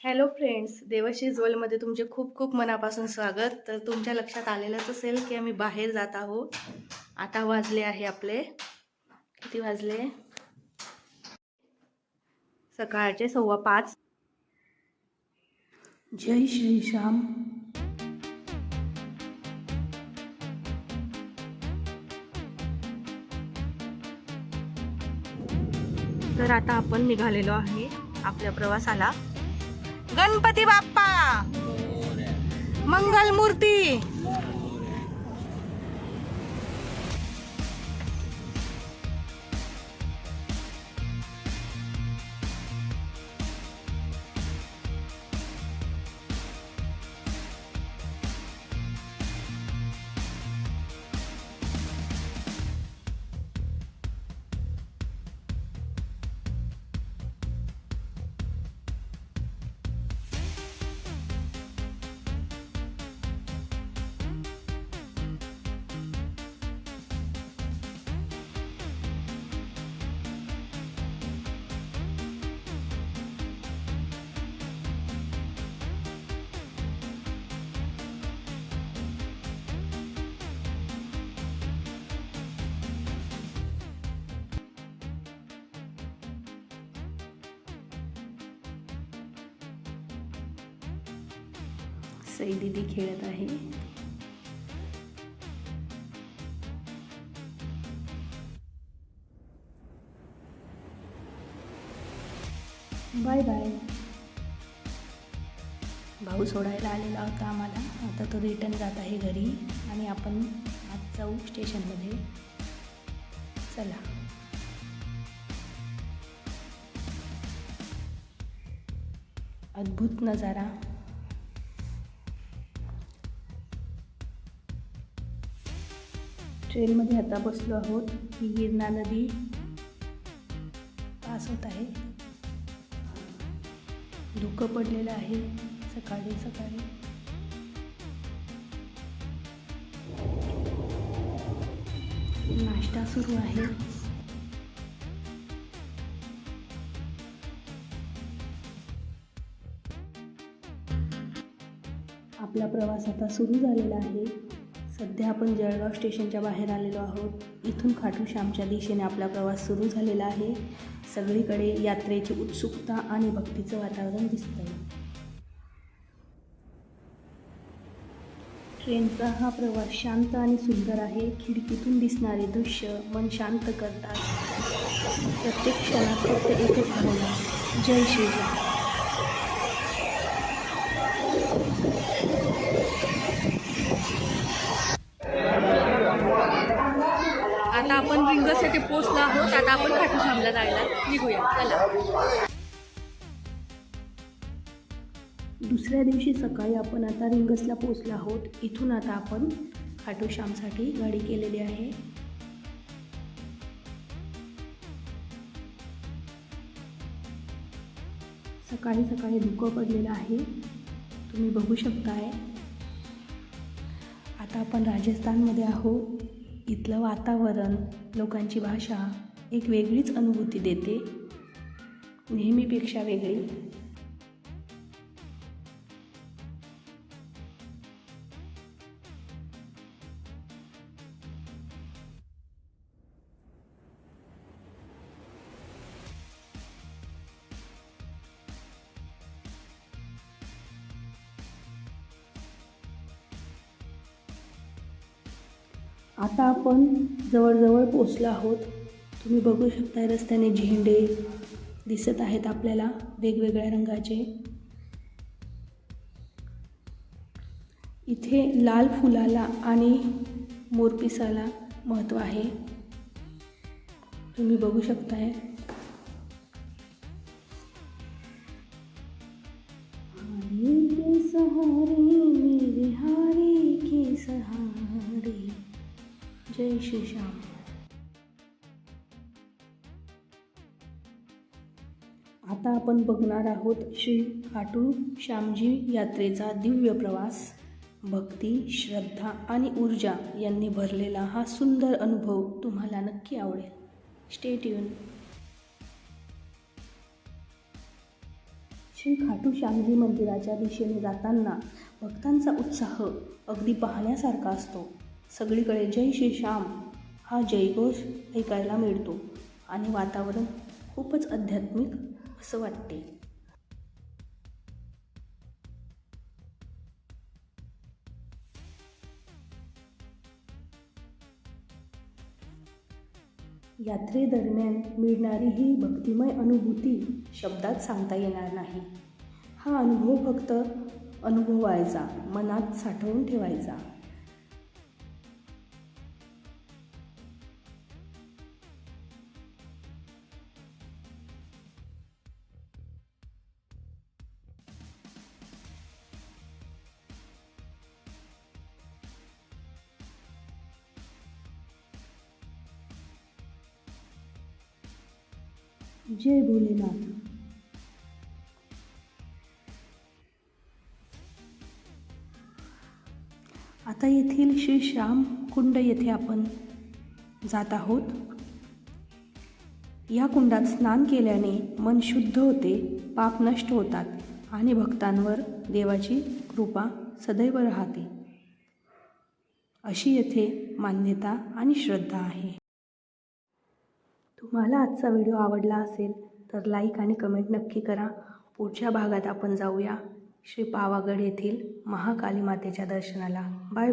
Hello friends देवशीज वर्ल्डमध्ये तुमचे खूप खूप मनापासून स्वागत. तर तुमच्या लक्षात आलेलंच असेल की आम्ही बाहेर जात आहोत. आता वाजले आहे आपले. किती वाजले? सकाळचे सव्वा पाच. जय श्री श्याम. तर आता आपण निघालेलो आहे आपल्या प्रवासाला. गणपती बाप्पा. मंगल मूर्ती सई दिदी खेळत आहे. Bye bye. भाऊ सोडायला आलेला होता आम्हाला. आता तो रिटर्न जात आहे घरी आणि आपण आज जाऊ स्टेशनमध्ये चला. अद्भुत नजारा. ट्रेनमध्ये आता बसलो आहोत. ही गिरणा नदी पास होत आहे. धुकं पडलेलं आहे सकाळी सकाळी. नाश्ता सुरू आहे. आपला प्रवास आता सुरू झालेला आहे. सध्या आपण जळगाव स्टेशनच्या बाहेर आलेलो आहोत. इथून खाटू श्यामच्या दिशेने आपला प्रवास सुरू झालेला आहे. सगळीकडे यात्रेची उत्सुकता आणि भक्तीचं वातावरण दिसतंय. ट्रेनचा हा प्रवास शांत आणि सुंदर आहे. खिडकीतून दिसणारे दृश्य मन शांत करतात. प्रत्येक क्षणात फक्त एकच भावना जय श्रीराम आता येथे रिंगसाठी आहोत आता आपण खाटू जायला निघूया. चला. दुसऱ्या दिवशी सकाळी आपण आता रिंगसला पोचलो आहोत. इथून आता आपण खाटू श्यामसाठी गाडी केलेली आहे. सकाळी सकाळी धुकं पडलेलं आहे. तुम्ही बघू शकताय. आता आपण राजस्थानमध्ये आहोत. इथलं वातावरण लोकांची भाषा एक वेगळीच अनुभूती देते. नेहमीपेक्षा वेगळी. आता आपण जवळजवळ पोचलो आहोत. तुम्ही बघू शकता रस्त्याने झेंडे दिसत आहेत आपल्याला वेगवेगळ्या रंगाचे. इथे लाल फुलाला आणि मोरपिसाला महत्त्व आहे. तुम्ही बघू शकताय. सहारे मेरे हारे के सहारे जय श्री श्याम आता आपण बघणार आहोत श्री खाटू श्यामजी यात्रेचा दिव्य प्रवास. भक्ती श्रद्धा आणि ऊर्जा यांनी भरलेला हा सुंदर अनुभव तुम्हाला नक्की आवडेल. स्टेट युन श्री खाटू श्यामजी मंदिराच्या दिशेने जाताना भक्तांचा उत्साह अगदी पाहण्यासारखा असतो. सगळीकडे जय श्री श्याम हा जयघोष ऐकायला मिळतो आणि वातावरण खूपच आध्यात्मिक असं वाटते. यात्रेदरम्यान मिळणारी ही भक्तिमय अनुभूती शब्दात सांगता येणार नाही. हा अनुभव फक्त अनुभवायचा मनात साठवून ठेवायचा. जय भोलेनाथ. आता येथील श्री श्याम कुंड येथे आपण जात आहोत. या कुंडात स्नान केल्याने मन शुद्ध होते पाप नष्ट होतात आणि भक्तांवर देवाची कृपा सदैव राहते. अशी येथे मान्यता आणि श्रद्धा आहे. तुम्हाला आजचा व्हिडिओ आवडला असेल तर लाईक आणि कमेंट नक्की करा. पुढच्या भागात आपण जाऊया. श्री पावागड येथील महाकाली मातेच्या दर्शनाला. Bye bye.